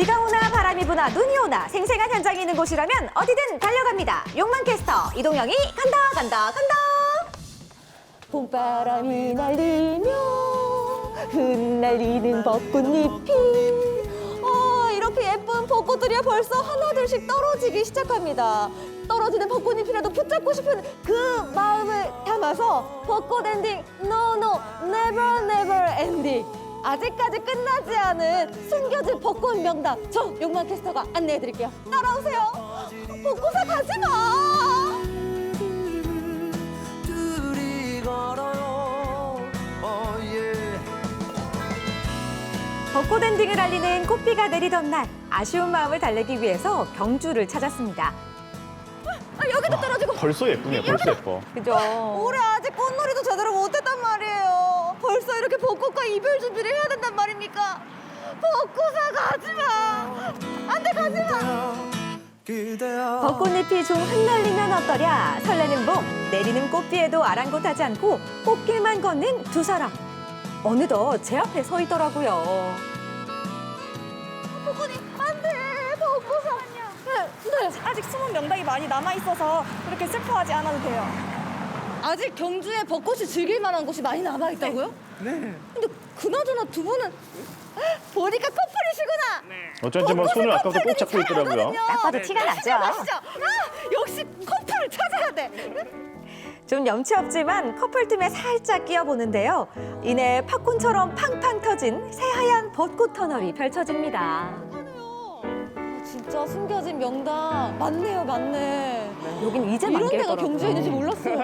비가 오나 바람이 부나 눈이 오나 생생한 현장이 있는 곳이라면 어디든 달려갑니다. 욕망 캐스터 이동영이 간다 간다 간다. 봄바람이 날리며 흩날리는 벚꽃잎이 아 이렇게 예쁜 벚꽃들이 벌써 하나둘씩 떨어지기 시작합니다. 떨어지는 벚꽃잎이라도 붙잡고 싶은 그 마음을 담아서 벚꽃 엔딩 No Never Never Ending 아직까지 끝나지 않은 숨겨진 벚꽃 명당 저 용만 캐스터가 안내해드릴게요. 따라오세요. 벚꽃아 가지 마. 둘이 걸어요. 벚꽃 엔딩을 알리는 꽃비가 내리던 날 아쉬운 마음을 달래기 위해서 경주를 찾았습니다. 아, 여기도 떨어지고 벌써 예쁘네요. 벌써 예뻐. 그죠? 올해 아직 꽃놀이도 제대로 못했단 말이에요. 벌써 이렇게 벚꽃과 이별 준비를 해야 된단 말입니까? 벚꽃아 가지 마. 안돼 가지 마. 그대여 벚꽃잎이 좀 흩날리면 어떠랴 설레는 봄 내리는 꽃비에도 아랑곳하지 않고 꽃길만 걷는 두 사람 어느덧 제 앞에 서 있더라고요 벚꽃이 안돼 벚꽃아 네, 아직 숨은 명당이 많이 남아 있어서 그렇게 슬퍼하지 않아도 돼요. 아직 경주에 벚꽃이 즐길 만한 곳이 많이 남아 있다고요? 네. 근데 그나저나 두 분은 보니까 커플이시구나. 어쩐지 뭐 손을 아까부터 꼭 잡고 있더라고요. 딱 봐도 티가 나죠. 아시죠? 아, 역시 커플을 찾아야 돼. 좀 염치 없지만 커플 틈에 살짝 끼어보는데요. 이내 팝콘처럼 팡팡 터진 새하얀 벚꽃 터널이 펼쳐집니다. 진짜 숨겨진 명당 맞네요, 맞네. 여긴 이제 이런 데가 경주에 있는지 몰랐어요.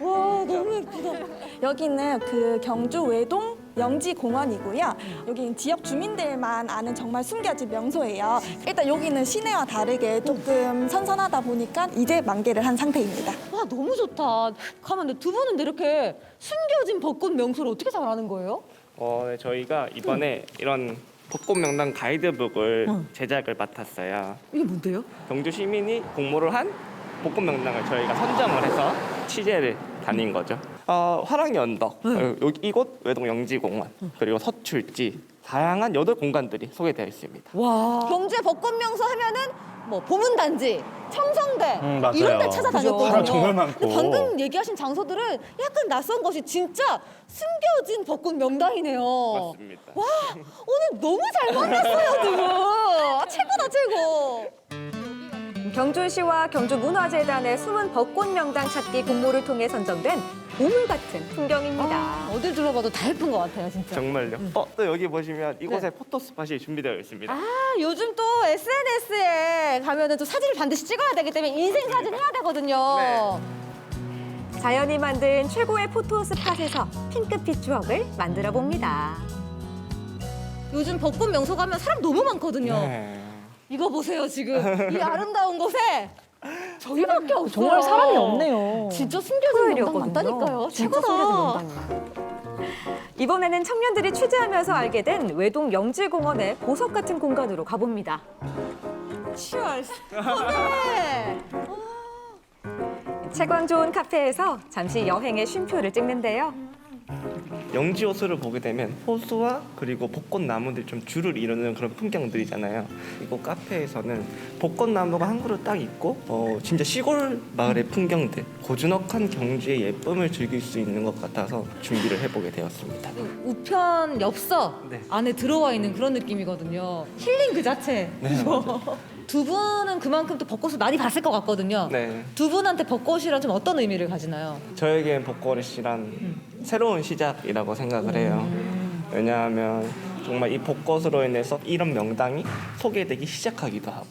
와, 너무 예쁘다. 여기는 그 경주 외동 영지공원이고요. 여기는 지역 주민들만 아는 정말 숨겨진 명소예요. 일단 여기는 시내와 다르게 조금 선선하다 보니까 이제 만개를 한 상태입니다. 와, 너무 좋다. 가만 두 분은 이렇게 숨겨진 벚꽃 명소를 어떻게 잘 아는 거예요? 어, 네, 저희가 이번에 이런 벚꽃 명당 가이드북을 제작을 맡았어요. 이게 뭔데요? 경주 시민이 공모를 한 벚꽃 명당을 저희가 선정을 해서 취재를 다닌 거죠. 어, 화랑이 언덕, 어, 여기 이곳 외동 영지공원, 그리고 서출지 다양한 여덟 공간들이 소개되어 있습니다. 와. 경주의 벚꽃 명소 하면은 뭐 보문단지, 첨성대 음, 맞아요. 이런 데 찾아다녔거든요. 사람 정말 많고. 근데 방금 얘기하신 장소들은 약간 낯선 것이 진짜 숨겨진 벚꽃 명당이네요. 맞습니다. 와 오늘 너무 잘 만났어요 두 분. 아, 최고다 최고. 경주시와 경주문화재단의 숨은 벚꽃 명당 찾기 공모를 통해 선정된 보물 같은 풍경입니다. 어딜 둘러봐도 다 예쁜 것 같아요 진짜. 정말요. 어, 또 여기 보시면 이곳에 포토 스팟이 준비되어 있습니다. 아, 요즘 또 SNS에 가면은 또 사진을 반드시 찍어야 되기 때문에 인생 사진 해야 되거든요. 자연이 만든 최고의 포토 스팟에서 핑크빛 추억을 만들어 봅니다. 요즘 벚꽃 명소 가면 사람 너무 많거든요. 네. 이거 보세요 지금 이 아름다운 곳에 저희밖에 없어요. 정말 사람이 없네요. 진짜 숨겨진 명당 맞다니까요. 최고다. 이번에는 청년들이 취재하면서 알게 된 외동 영지공원의 보석 같은 공간으로 가봅니다. 치얼스. 네. 채광 좋은 카페에서 잠시 여행의 쉼표를 찍는데요. 영지 호수를 보게 되면 호수와 그리고 벚꽃나무들이 좀 줄을 이루는 그런 풍경들이잖아요. 이곳 카페에서는 벚꽃나무가 한 그루 딱 있고 어, 진짜 시골 마을의 풍경들 고즈넉한 경주의 예쁨을 즐길 수 있는 것 같아서 준비를 해보게 되었습니다. 우편 엽서 네. 안에 들어와 있는 그런 느낌이거든요. 힐링 그 자체. 네, 두 분은 그만큼 또 벚꽃을 많이 봤을 것 같거든요. 네, 두 분한테 벚꽃이란 좀 어떤 의미를 가지나요? 저에겐 벚꽃이란 새로운 시작이라고 생각을 해요. 왜냐하면 정말 이 벚꽃으로 인해서 이런 명당이 소개되기 시작하기도 하고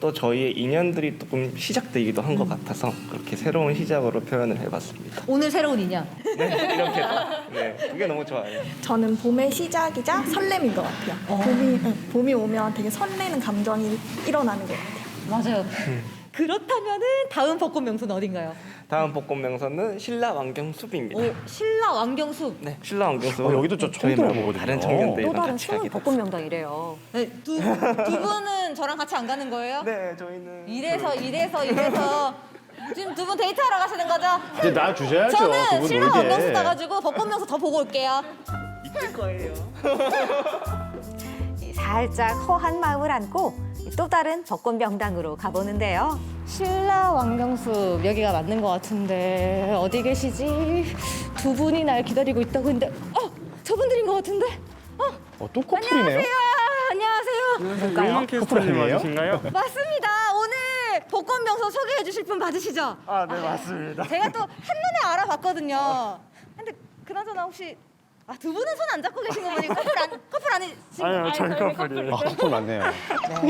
또 저희의 인연들이 조금 시작되기도 한 것 같아서 그렇게 새로운 시작으로 표현을 해봤습니다. 오늘 새로운 인연. 네, 이렇게 네, 그게 너무 좋아요. 저는 봄의 시작이자 설렘인 것 같아요. 봄이, 응, 봄이 오면 되게 설레는 감정이 일어나는 것 같아요. 맞아요. 그렇다면은 다음 벚꽃 명소는 어딘가요? 다음 벚꽃 명소는 신라 왕경숲입니다. 오, 신라 왕경숲. 네, 신라 왕경숲. 어, 여기도 저 처음 저희 말고 들어보거든요. 다른 청년들이랑 또 다른 같이 하게 벚꽃 됐어요. 명당이래요. 네, 두, 두 분은 저랑 같이 안 가는 거예요? 네, 저희는 이래서 이래서 이래서 지금 두 분 데이트하러 가시는 거죠? 이제 나 주셔야죠. 저는 신라 놀게. 왕경숲 가가지고 벚꽃 명소 더 보고 올게요. 이끌 거예요. 이 살짝 허한 마음을 안고 또 다른 벚꽃 명당으로 가보는데요. 신라 왕경숙 여기가 맞는 것 같은데 어디 계시지? 두 분이 날 기다리고 있다고 했는데 어 저분들인 것 같은데 어, 또 커플이네요. 아, 안녕하세요 유만 캐스터님 커플이에요? 맞으신가요? 맞습니다 오늘 벚꽃 명소 소개해 주실 분 맞으시죠? 아, 네, 맞습니다. 제가 또 한눈에 알아봤거든요 근데 그나저나 혹시 아, 두 분은 손 안 잡고 계신 거 보니 커플, 안, 커플 아니신 아니요, 저희 커플이에요. 아, 커플 맞네요.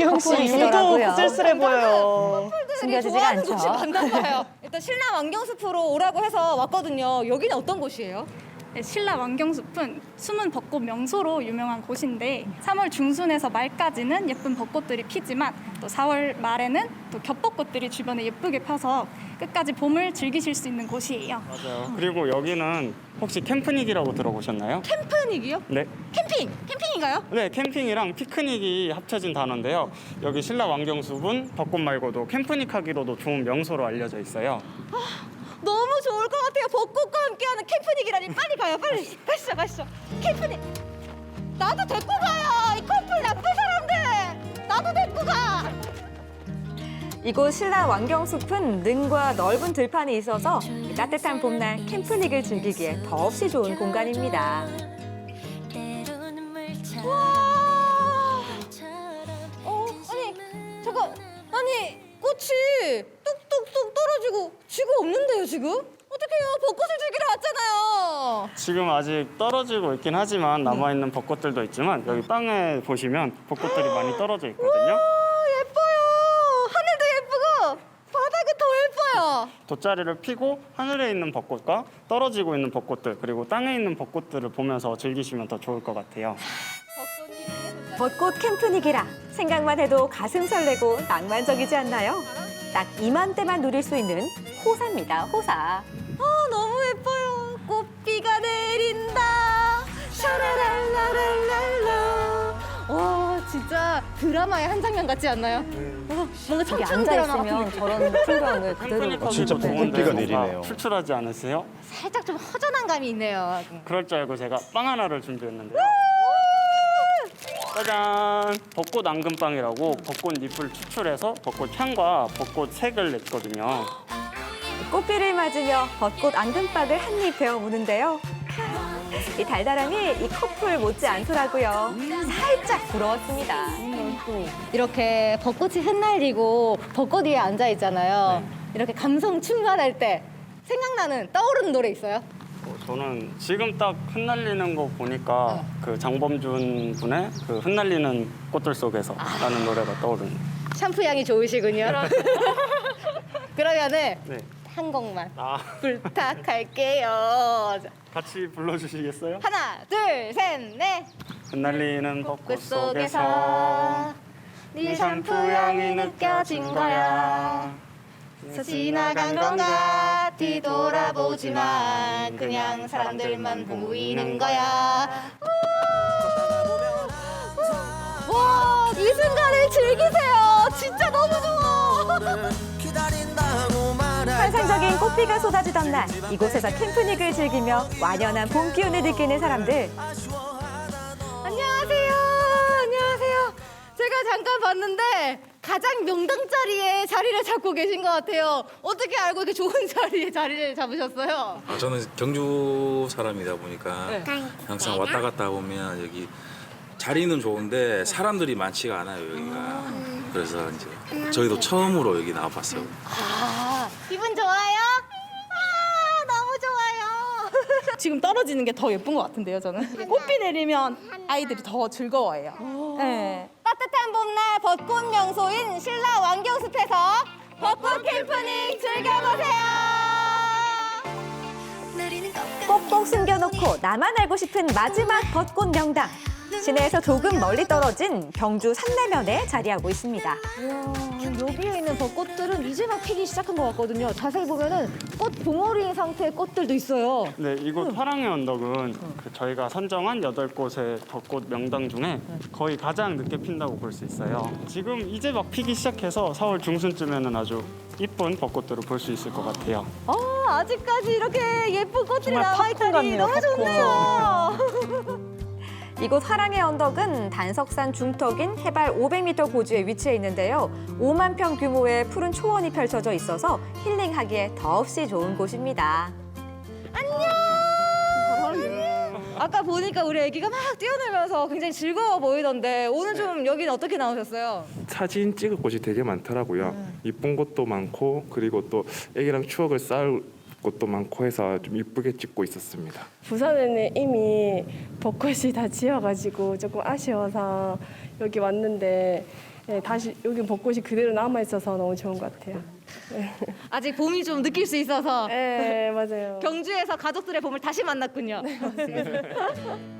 커플이시더라고요. 쓸쓸해 보여요. 숨겨지지가 않죠. 곳이 맞나 봐요 일단 신라 왕경숲으로 오라고 해서 왔거든요 여기는 어떤 곳이에요? 네, 신라 왕경숲은 숨은 벚꽃 명소로 유명한 곳인데 3월 중순에서 말까지는 예쁜 벚꽃들이 피지만 또 4월 말에는 또 겹벚꽃들이 주변에 예쁘게 펴서 끝까지 봄을 즐기실 수 있는 곳이에요. 맞아요. 그리고 여기는 혹시 캠프닉이라고 들어보셨나요? 캠프닉이요? 네. 캠핑! 캠핑인가요? 네, 캠핑이랑 피크닉이 합쳐진 단어인데요. 여기 신라 왕경숲은 벚꽃 말고도 캠프닉 하기로도 좋은 명소로 알려져 있어요. 너무 좋을 것 같아요. 벚꽃과 함께하는 캠프닉이라니 빨리 가요. 빨리 가시죠, 가시죠. 캠프닉. 나도 데리고 가요. 이 커플 나쁜 사람들. 나도 데리고 가. 이곳 신라 왕경숲은 능과 넓은 들판이 있어서 따뜻한 봄날 캠프닉을 즐기기에 더없이 좋은 공간입니다. 지금 아직 떨어지고 있긴 하지만 남아있는 벚꽃들도 있지만 여기 땅에 보시면 벚꽃들이 많이 떨어져 있거든요. 아, 예뻐요. 하늘도 예쁘고 바닥은 더 예뻐요. 돗자리를 피고 하늘에 있는 벚꽃과 떨어지고 있는 벚꽃들 그리고 땅에 있는 벚꽃들을 보면서 즐기시면 더 좋을 것 같아요. 벚꽃 캠프닉이라 생각만 해도 가슴 설레고 낭만적이지 않나요? 딱 이맘때만 누릴 수 있는 호사입니다, 호사. 아 너무 와 진짜 드라마의 한 장면 같지 않나요? 어, 뭔가 여기 청춘 드라마 같은 저런 풍경을 그대로 아, 진짜 좋은데 내리네요. 출출하지 않으세요? 살짝 좀 허전한 감이 있네요. 그럴 줄 알고 제가 빵 하나를 준비했는데요. 짜잔! 벚꽃 앙금빵이라고 벚꽃 잎을 추출해서 벚꽃 향과 벚꽃 색을 냈거든요. 꽃비를 맞으며 벚꽃 앙금박을 한입 베어 무는데요. 이 달달함이 이 커플 못지 않더라고요. 살짝 부러웠습니다. 이렇게 벚꽃이 흩날리고 벚꽃 위에 앉아 있잖아요. 이렇게 감성 충만할 때 생각나는 떠오르는 노래 있어요? 어, 저는 지금 딱 흩날리는 거 보니까 그 장범준 분의 그 흩날리는 꽃들 속에서 라는 노래가 떠오르네요. 샴푸 향이 좋으시군요. 그러면은 네. 한 곡만 아, 부탁할게요. 자, 같이 불러주시겠어요? 하나, 둘, 셋, 넷. 흩날리는 꽃 벚꽃 속에서 속에서 네 샴푸 향이 느껴진 거야. 지나간 건가 뒤돌아보지만 그냥 사람들만 보이는 거야. 와, 이 순간을 즐기세요. 진짜 너무 좋아. 기다린다고 말할까 환상적인 꽃비가 쏟아지던 날 이곳에서 캠프닉을 즐기며 완연한 봄 기운을 느끼는 사람들 안녕하세요. 안녕하세요. 제가 잠깐 봤는데 가장 명당 자리에 자리를 잡고 계신 것 같아요. 어떻게 알고 이렇게 좋은 자리에 자리를 잡으셨어요? 아, 저는 경주 사람이다 보니까 네. 항상 왔다 갔다 보면 여기 자리는 좋은데 사람들이 많지가 않아요 여기가 그래서 이제 저희도 처음으로 여기 나와봤어요 아, 기분 좋아요? 아, 너무 좋아요. 지금 떨어지는 게 더 예쁜 것 같은데요, 저는. 꽃비 내리면 아이들이 더 즐거워해요. 네. 따뜻한 봄날 벚꽃 명소인 신라 왕경숲에서 벚꽃 캠프닝 즐겨보세요. 꼭꼭 숨겨놓고 나만 알고 싶은 마지막 벚꽃 명당 시내에서 조금 멀리 떨어진 경주 산내면에 자리하고 있습니다. 이야, 여기에 있는 벚꽃들은 이제 막 피기 시작한 것 같거든요. 자세히 보면은 꽃 봉오리 상태의 꽃들도 있어요. 네, 이곳 화랑의 언덕은 그 저희가 선정한 여덟 곳의 벚꽃 명당 중에 거의 가장 늦게 핀다고 볼 수 있어요. 지금 이제 막 피기 시작해서 4월 중순쯤에는 아주 이쁜 벚꽃들을 볼 수 있을 것 같아요. 어, 아직까지 이렇게 예쁜 꽃들이 정말 팝콘 같네요, 너무 팝콘. 좋네요. 이곳 화랑의 언덕은 단석산 중턱인 해발 500m 고지에 위치해 있는데요. 5만 평 규모의 푸른 초원이 펼쳐져 있어서 힐링하기에 더없이 좋은 곳입니다. 아까 보니까 우리 애기가 막 뛰어놀면서 굉장히 즐거워 보이던데 오늘 좀 여기는 어떻게 나오셨어요? 사진 찍을 곳이 되게 많더라고요. 이쁜 곳도 많고 그리고 또 애기랑 추억을 쌓을 곳도 많고 해서 좀 이쁘게 찍고 있었습니다. 부산에는 이미 벚꽃이 다 지어가지고 조금 아쉬워서 여기 왔는데 예, 다시 여기 벚꽃이 그대로 남아 있어서 너무 좋은 것 같아요. 아직 봄이 좀 느낄 수 있어서 네 맞아요. 경주에서 가족들의 봄을 다시 만났군요.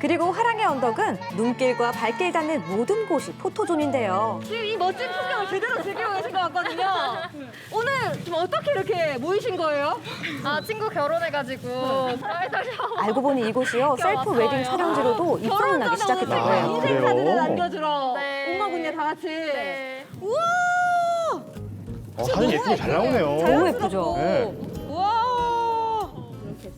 그리고 화랑의 언덕은 눈길과 발길 닿는 모든 곳이 포토존인데요. 지금 이 멋진 풍경을 제대로 즐기고 계신 것 같거든요. 오늘 좀 어떻게 이렇게 모이신 거예요? 아 친구 결혼해가지고 알고 보니 이곳이요 셀프 웨딩 촬영지로도 입소문 나기 시작했다고 해요. 인생 그래요? 사진을 남겨주러 네. 온 거군요, 다 같이. 우와! 어, 사진 예쁘게 잘 나오네요. 너무 예쁘죠? 네. 우와!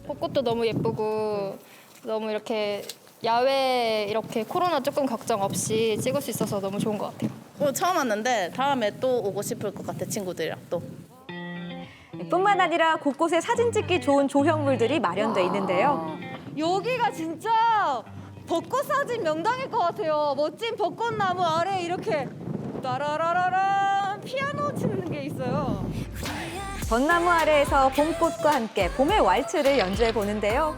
벚꽃도 너무 예쁘고 너무 이렇게 야외 이렇게 코로나 조금 걱정 없이 찍을 수 있어서 너무 좋은 것 같아요. 어, 처음 왔는데 다음에 또 오고 싶을 것 같아 친구들이랑 또. 뿐만 아니라 곳곳에 사진 찍기 좋은 조형물들이 마련돼 있는데요. 여기가 진짜 벚꽃 사진 명당일 것 같아요. 멋진 벚꽃나무 아래 이렇게 따라라라란 피아노 치는 게 있어요. 벚나무 아래에서 봄꽃과 함께 봄의 왈츠를 연주해 보는데요.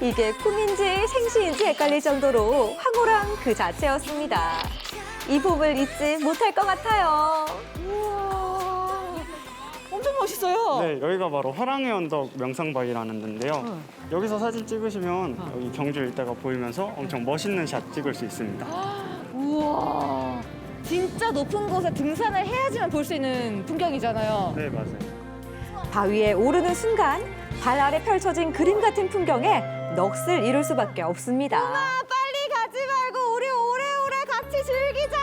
이게 꿈인지 생시인지 헷갈릴 정도로 황홀한 그 자체였습니다. 이 봄을 잊지 못할 것 같아요. 우와, 엄청 멋있어요. 네, 여기가 바로 화랑의 언덕 명상바위라는 데인데요. 여기서 사진 찍으시면 여기 경주 일대가 보이면서 엄청 멋있는 샷 찍을 수 있습니다. 우와, 진짜 높은 곳에 등산을 해야지만 볼 수 있는 풍경이잖아요. 네, 맞아요. 바위에 오르는 순간 발 아래 펼쳐진 그림 같은 풍경에 넋을 잃을 수밖에 없습니다. 아, 빨리 가지 말고 우리 오래오래 같이 즐기자.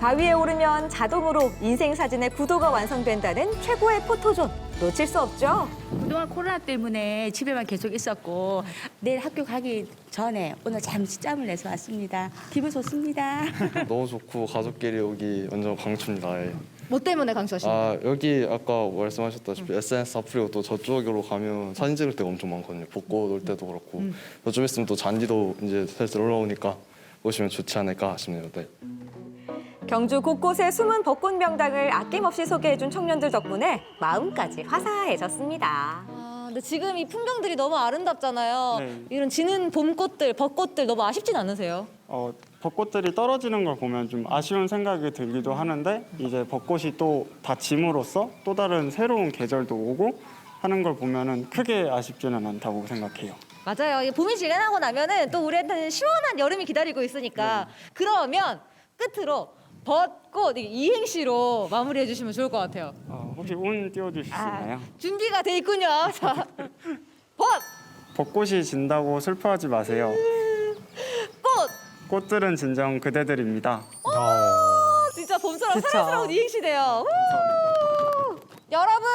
바위에 오르면 자동으로 인생 사진의 구도가 완성된다는 최고의 포토존 놓칠 수 없죠. 그동안 코로나 때문에 집에만 계속 있었고 내일 학교 가기 전에 오늘 잠시 짬을 내서 왔습니다. 기분 좋습니다. 너무 좋고 가족끼리 오기 완전 강추입니다. 예. 뭐 때문에 강추하시나요? 아 여기 아까 말씀하셨다시피 SNS 앞으로 또 저쪽으로 가면 사진 찍을 때가 엄청 많거든요. 벚꽃 올 때도 그렇고 좀 있으면 또 잔디도 이제 슬슬 올라오니까 오시면 좋지 않을까 싶네요. 네. 경주 곳곳에 숨은 벚꽃 명당을 아낌없이 소개해준 청년들 덕분에 마음까지 화사해졌습니다. 아, 근데 지금 이 풍경들이 너무 아름답잖아요. 네. 이런 지는 봄꽃들, 벚꽃들 너무 아쉽진 않으세요? 어, 벚꽃들이 떨어지는 걸 보면 좀 아쉬운 생각이 들기도 하는데 이제 벚꽃이 또 다 짐으로써 또 다른 새로운 계절도 오고 하는 걸 보면은 크게 아쉽지는 않다고 생각해요. 맞아요. 이 봄이 지나고 나면은 또 우리한테는 시원한 여름이 기다리고 있으니까 그러면 끝으로 벚꽃 이 이행시로 마무리해 주시면 좋을 것 같아요. 어, 혹시 운 띄워주실 수 있나요? 준비가 돼 있군요. 자, 벚, 벚꽃이 진다고 슬퍼하지 마세요. 꽃. 꽃들은 진정 그대들입니다. 오, 진짜 봄처럼. 사랑스러운 이행시네요. 우! 여러분,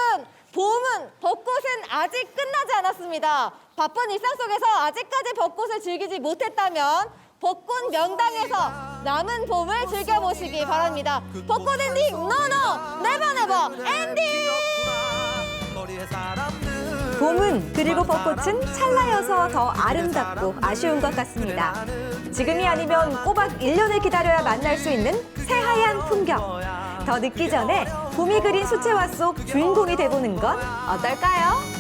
봄은 벚꽃은 아직 끝나지 않았습니다. 바쁜 일상 속에서 아직까지 벚꽃을 즐기지 못했다면 벚꽃 명당에서 남은 봄을 즐겨보시기 바랍니다. 벚꽃 엔딩 노노 네버 네버 엔딩! 봄은 그리고 벚꽃은 찰나여서 더 아름답고 아쉬운 것 같습니다. 지금이 아니면 꼬박 1년을 기다려야 만날 수 있는 새하얀 풍경. 더 늦기 전에 봄이 그린 수채화 속 주인공이 돼보는 건 어떨까요?